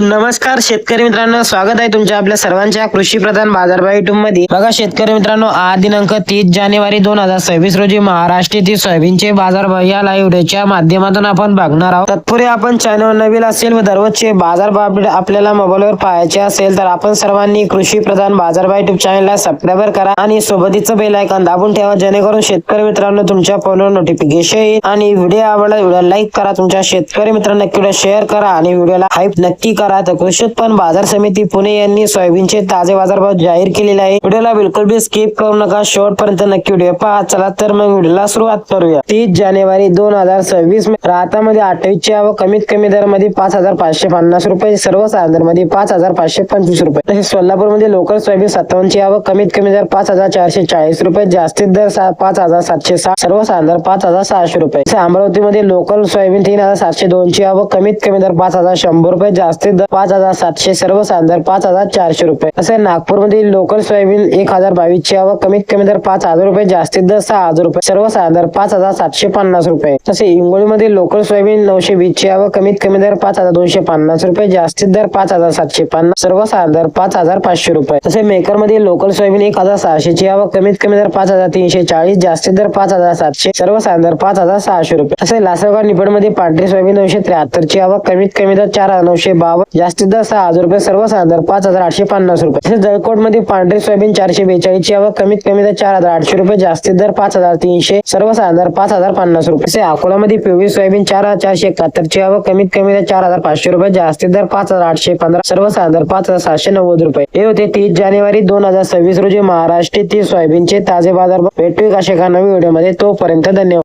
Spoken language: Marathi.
नमस्कार शेतकरी मित्रांनो. स्वागत आहे तुमच्या आपल्या सर्वांच्या कृषी प्रधान बाजारभाव युट्यूबमध्ये बघा शेतकरी मित्रांनो आज दिनांक तीस जानेवारी दोन हजार सव्वीस रोजी महाराष्ट्र येथील सोयाबीनचे बाजारभाव या लाईव्ह व्हिडिओच्या माध्यमातून आपण बघणार आहोत. तत्पूर्वी आपण चॅनल नवीन असेल व दररोजचे बाजारभाव अपडेट आपल्याला मोबाईलवर पाहायचे असेल तर आपण सर्वांनी कृषी प्रधान बाजारभाव युट्यूब चॅनलला सबस्क्राईब करा आणि सोबतीचं बेल आयकॉन दाबून ठेवा जेणेकरून शेतकरी मित्रांनो तुमच्या फोनवर नोटिफिकेशन येईल. आणि व्हिडिओ आवडला व्हिडिओ लाईक करा. तुमच्या शेतकरी मित्रांना नक्की शेअर करा आणि व्हिडिओला हाईप नक्की करा. बाजारात कृषी उत्पन्न बाजार समिती पुणे यांनी सोयाबीनचे ताजे बाजारभाव जाहीर केलेले आहे व्हिडिओला बिलकुल बी स्किप करू नका. शेवटपर्यंत नक्की व्हिडिओ पहा. चला तर मग व्हिडिओला सुरुवात करूया. तीस जानेवारी दोन हजार सव्वीस राहतामध्ये अठ्ठावीस ची आवक कमीत कमी दरमध्ये पाच हजार पाचशे पन्नास रुपये सर्वसाधारण दरमध्ये पाच हजार पाचशे पंचवीस रुपये. तसेच सोलापूरमध्ये लोकल सोयाबीन सत्तावन्नची आवक कमीत कमी दर पाच हजार चारशे चाळीस रुपये जास्तीत दर पाच हजार सातशे साठ सर्वसाधारण दर पाच हजार सहाशे रुपये. अमरावतीमध्ये लोकल सोयाबीन तीन हजार सातशे दोनची आवक कमीत कमी दर पाच हजार शंभर रुपये जास्तीत दर पाच हजार सातशे सर्वसाधारण दर पाच हजार चारशे रुपये असे नागपूरमधील लोकल सोयाबीन एक हजार बावीस ची आवक कमीत कमी दर पाच हजार रुपये जास्तीत दर सहा हजार रुपये सर्वसाधारण दर पाच हजार सातशे पन्नास रुपये तसे हिंगोलीमध्ये लोकल सोयाबीन नऊशे वीस ची आवक कमीत कमी दर पाच हजार दोनशे पन्नास रुपये जास्तीत दर पाच हजार सातशे पन्नास सर्वसाधारण दर पाच हजार पाचशे रुपये तसे मेकर लोकल सोयाबीन एक हजार सहाशे ची आवक कमीत कमी दर पाच हजार तीनशे चाळीस जास्तीत दर पाच हजार सातशे सर्वसाधारण दर पाच हजार सहाशे रुपये तसे लासलगाव निपडमध्ये पांढरी सोयाबीन नऊशे त्र्याहत्तर ची आवक कमीत कमी दर चार हजार नऊशे बावन्न जास्तीत जास्त सहा हजार रुपये सर्वसाधारण पाच हजार आठशे पन्नास रुपये. तसेच जळकोटमध्ये पांढरी सोयाबीन चारशे बेचाळीस ची आवक कमीत कमी तर चार हजार आठशे रुपये जास्तीत दर पाच हजार तीनशे सर्वसाधारण पाच हजार पन्नास रुपये. तसे अकोलामध्ये पिवळी सोयाबीन चार हजार चारशे एकाहत्तर ची आवक कमीत कमी तर चार हजार पाचशे रुपये जास्तीत दर पाच हजार आठशे पंधरा सर्वसाधारण पाच हजार सातशे नव्वद रुपये. हे होते तीस जानेवारी दोन हजार सव्वीस रोजी महाराष्ट्रातील सोयाबीनचे ताजे बाजार भेटू अशा एका नवीन व्हिडिओमध्ये. तोपर्यंत धन्यवाद.